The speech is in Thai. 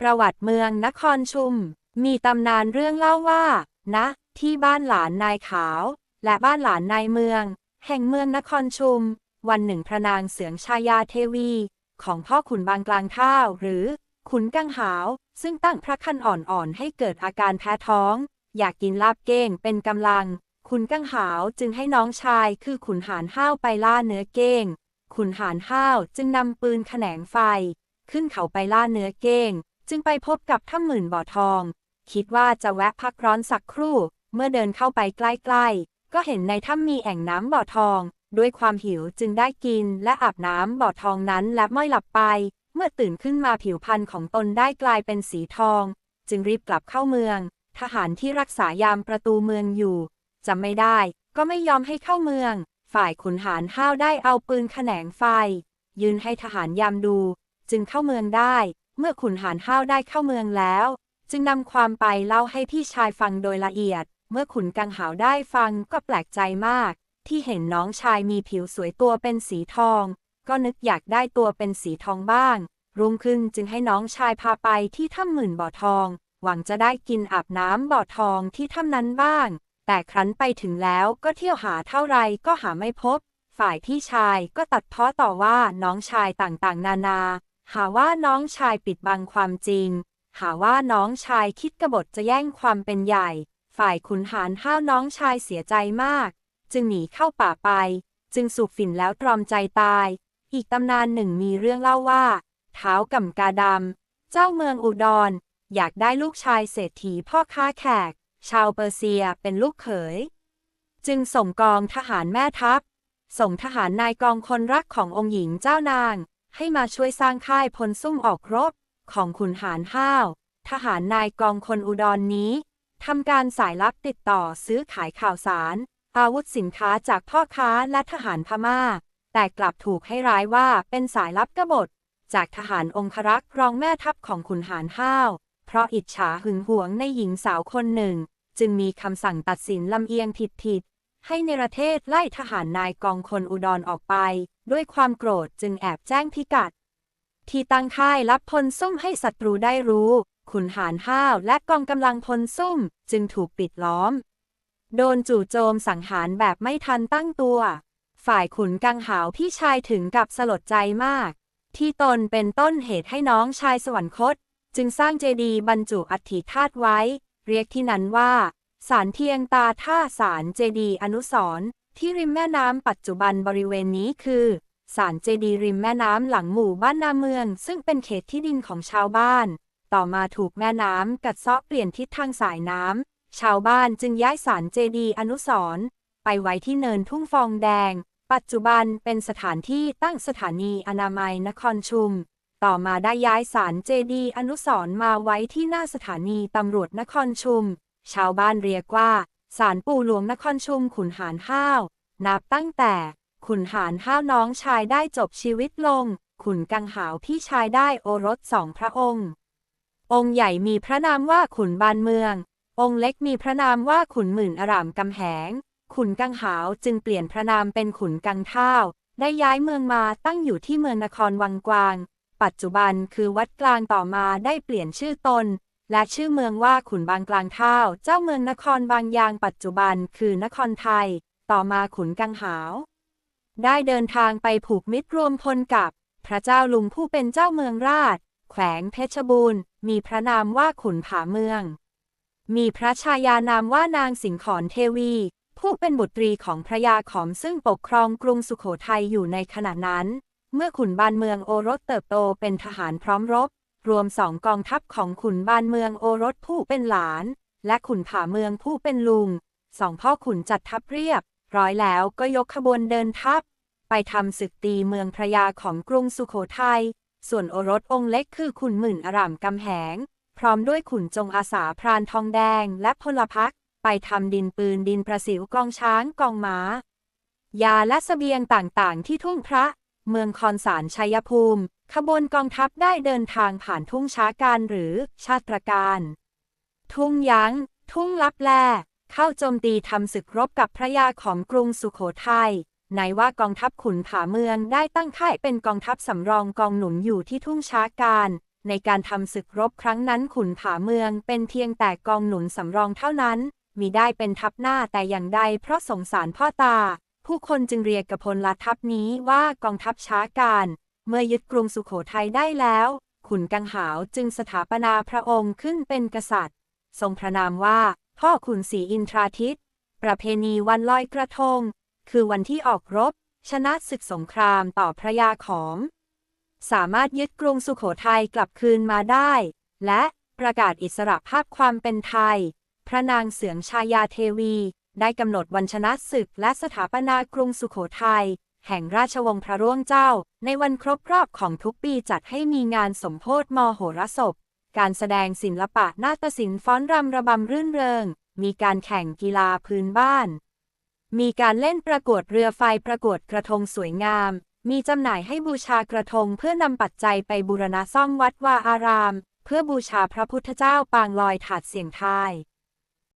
ประวัติเมืองนครชุม มีตำนานเรื่องเล่าว่าณที่บ้านหลานนายขาว และบ้านหลานนายเมือง แห่งเมืองนครชุม วันหนึ่งพระนางเสืองชายาเทวี ของพ่อขุนบางกลางข้าว หรือ ขุนกังหาว ซึ่งตั้งพระคันอ่อนๆ ให้เกิดอาการแพ้ท้อง อยากกินลาบเก้งเป็นกำลัง ขุนกังหาวจึงให้น้องชายคือขุนหานห้าวไปล่าเนื้อเก้งขุนหานห้าวจึงนำปืนแขนงไฟ ขึ้นเขาไปล่าเนื้อเก้ง จึงไปพบกับถ้ำหมื่นบ่อทอง คิดว่าจะแวะพักร้อนสักครู่ เมื่อเดินเข้าไปใกล้ๆ ก็เห็นในถ้ำมีแอ่งน้ำบ่อทอง ด้วยความหิวจึงได้กินและอาบน้ำบ่อทองนั้นและม้อยหลับไป เมื่อตื่นขึ้นมาผิวพรรณของตนได้กลายเป็นสีทอง จึงรีบกลับเข้าเมือง ทหารที่รักษายามประตูเมืองอยู่จำไม่ได้ ก็ไม่ยอมให้เข้าเมือง ฝ่ายขุนหารห้าวได้เอาปืนแขนงไฟ ยืนให้ทหารยามดู จึงเข้าเมืองได้ เมื่อขุนหารห้าวได้เข้าเมืองแล้ว จึงนำความไปเล่าให้พี่ชายฟังโดยละเอียด เมื่อขุนกังหาวได้ฟังก็แปลกใจมาก ที่เห็นน้องชายมีผิวสวยตัวเป็นสีทอง ก็นึกอยากได้ตัวเป็นสีทองบ้าง รุ่งขึ้นจึงให้น้องชายพาไปที่ถ้ำหมื่นบ่อทอง หวังจะได้กินอาบน้ำบ่อทองที่ถ้ำนั้นบ้าง แต่ครั้นไปถึงแล้วก็เที่ยวหาเท่าไรก็หาไม่พบ ฝ่ายพี่ชายก็ตัดเพ้อต่อว่าน้องชายต่างๆ นานา หาว่าน้องชายปิดบังความจริง หาว่าน้องชายคิดกบฏจะแย่งความเป็นใหญ่ ฝ่ายขุนหารห้าวน้องชายเสียใจมาก จึงหนีเข้าป่าไป จึงสูบฝิ่นแล้วตรอมใจตาย อีกตำนานหนึ่งมีเรื่องเล่าว่าเท้ากำกาดำ เจ้าเมืองอุดร อยากได้ลูกชายเศรษฐีพ่อค้าแขก ชาวเปอร์เซียเป็นลูกเขย จึงส่งกองทหารแม่ทัพ ส่งทหารนายกองคนรักขององค์หญิงเจ้านาง ให้มาช่วยสร้างค่ายพลซุ่มออกรบ ของขุนหารห้าว ทหารนายกองคนอุดรนนี้ทำการสายลับติดต่อซื้อขายข่าวสาร อาวุธสินค้าจากพ่อค้าและทหารพม่า แต่กลับถูกให้ร้ายว่าเป็นสายลับกบฏ จากทหารองครักษ์รองแม่ทัพของขุนหารห้าว เพราะอิจฉาหึงหวงในหญิงสาวคนหนึ่ง จึงมีคำสั่งตัดสินลำเอียงผิดๆให้เนรเทศไล่ทหารนายกองคนอุดรออกไป ด้วยความโกรธจึงแอบแจ้งพิกัด ที่ตั้งค่ายรับพลซุ่มให้ศัตรูได้รู้ ขุนหารห้าวและกองกำลังพลซุ่มจึงถูกปิดล้อม โดนจู่โจมสังหารแบบไม่ทันตั้งตัว ฝ่ายขุนกังหาวพี่ชายถึงกับสลดใจมาก ที่ตนเป็นต้นเหตุให้น้องชายสวรรคต จึงสร้างเจดีย์บรรจุอัฐิธาตุไว้ เรียกที่นั้นว่าสารเทียงตาท่าสารเจดีย์อนุสร์ ที่ริมแม่น้ำปัจจุบันบริเวณนี้คือสารเจดีย์ริมแม่น้ำหลังหมู่บ้านนาเมือง ซึ่งเป็นเขตที่ดินของชาวบ้าน ต่อมาถูกแม่น้ำกัดเซาะเปลี่ยนทิศทางสายน้ำ ชาวบ้านจึงย้ายสารเจดีย์อนุสร์ไปไว้ที่เนินทุ่งฟองแดง ปัจจุบันเป็นสถานที่ตั้งสถานีอนามัยนครชุม ต่อมาได้ย้ายสารเจดีย์อนุสร์มาไว้ที่หน้าสถานีตำรวจนครชุม ชาวบ้านเรียกว่า สารปู่หลวงนครชุมขุนหารห้าว นับตั้งแต่ ขุนหารห้าวน้องชายได้จบชีวิตลง ขุนกังหาวพี่ชายได้โอรสสองพระองค์ องค์ใหญ่มีพระนามว่าขุนบานเมือง องค์เล็กมีพระนามว่าขุนหมื่นอารามกำแหง ขุนกังหาวจึงเปลี่ยนพระนามเป็นขุนกังท่าวได้ย้ายเมืองมาตั้งอยู่ที่เมืองนครวังกวาง ปัจจุบันคือวัดกลางต่อมาได้เปลี่ยนชื่อตน และชื่อเมืองว่าขุนบางกลางท่าว เจ้าเมืองนครบางยางปัจจุบันคือนครไทย ต่อมาขุนกังหาว ได้เดินทางไปผูกมิตรรวมพลกับ พระเจ้าลุงผู้เป็นเจ้าเมืองราช แขวงเพชรบูรณ์ มีพระนามว่าขุนผาเมือง มีพระชายานามว่านางสิงขอนเทวี ผู้เป็นบุตรีของพระยาขอมซึ่งปกครองกรุงสุโขทัยอยู่ในขณะนั้น เมื่อขุนบานเมืองโอรสเติบโตเป็นทหารพร้อมรบ รวมสองกองทัพของขุนบานเมืองโอรสผู้เป็นหลาน และขุนผาเมืองผู้เป็นลุง สองพ่อขุนจัดทัพเรียบ ร้อยแล้วก็ยกขบวนเดินทัพ ไปทำศึกตีเมืองพระยาของกรุงสุโขทัย ส่วนโอรสองค์เล็กคือขุนหมื่นอารามกำแหง พร้อมด้วยขุนจงอาสาพรานทองแดงและพลพักไปทำดินปืนดินประสิวกองช้างกองม้า ยาและสเสบียงต่างๆ ที่ทุ่งพระ เมืองคอนสารชัยภูมิ ขบวนกองทัพได้เดินทางผ่านทุ่งช้าการหรือชาตรการ ทุ่งยั้ง ทุ่งลับแล เข้าโจมตีทำศึกรบกับพระยาของกรุงสุโขทัยไหนว่ากองทัพขุนผาเมืองได้ตั้งค่ายเป็นกองทัพสำรองกองหนุนอยู่ที่ทุ่งช้าการ ในการทำศึกรบครั้งนั้นขุนผาเมืองเป็นเพียงแต่กองหนุนสำรองเท่านั้น มีได้เป็นทัพหน้าแต่อย่างใดเพราะสงสารพ่อตา ผู้คนจึงเรียกกระพลลัทัพนี้ว่ากองทัพช้าการ เมื่อยึดกรุงสุโขทัยได้แล้ว ขุนกังหาวจึงสถาปนาพระองค์ขึ้นเป็นกษัตริย์ ทรงพระนามว่า พ่อขุนศรีอินทราทิต ประเพณีวันลอยกระทง คือวันที่ออกรบ ชนะศึกสงครามต่อพระยาขอม สามารถยึดกรุงสุโขทัยกลับคืนมาได้ และประกาศอิสรภาพความเป็นไทย พระนางเสืองชายาเทวี ได้กำหนดวันชนะศึกและสถาปนากรุงสุโขทัย แห่งราชวงศ์พระร่วงเจ้า ในวันครบรอบของทุกปีจัดให้มีงานสมโพธมโหรสพ การแสดงศิลปะนาฏศิลป์ฟ้อนรำระบำรื่นเริง มีการแข่งกีฬาพื้นบ้าน มีการเล่นประกวดเรือไฟประกวดกระทงสวยงาม มีจำหน่ายให้บูชากระทงเพื่อนำปัจจัยไปบูรณะซ่อมวัดวาอาราม เพื่อบูชาพระพุทธเจ้าปางลอยถาดเสียงทาย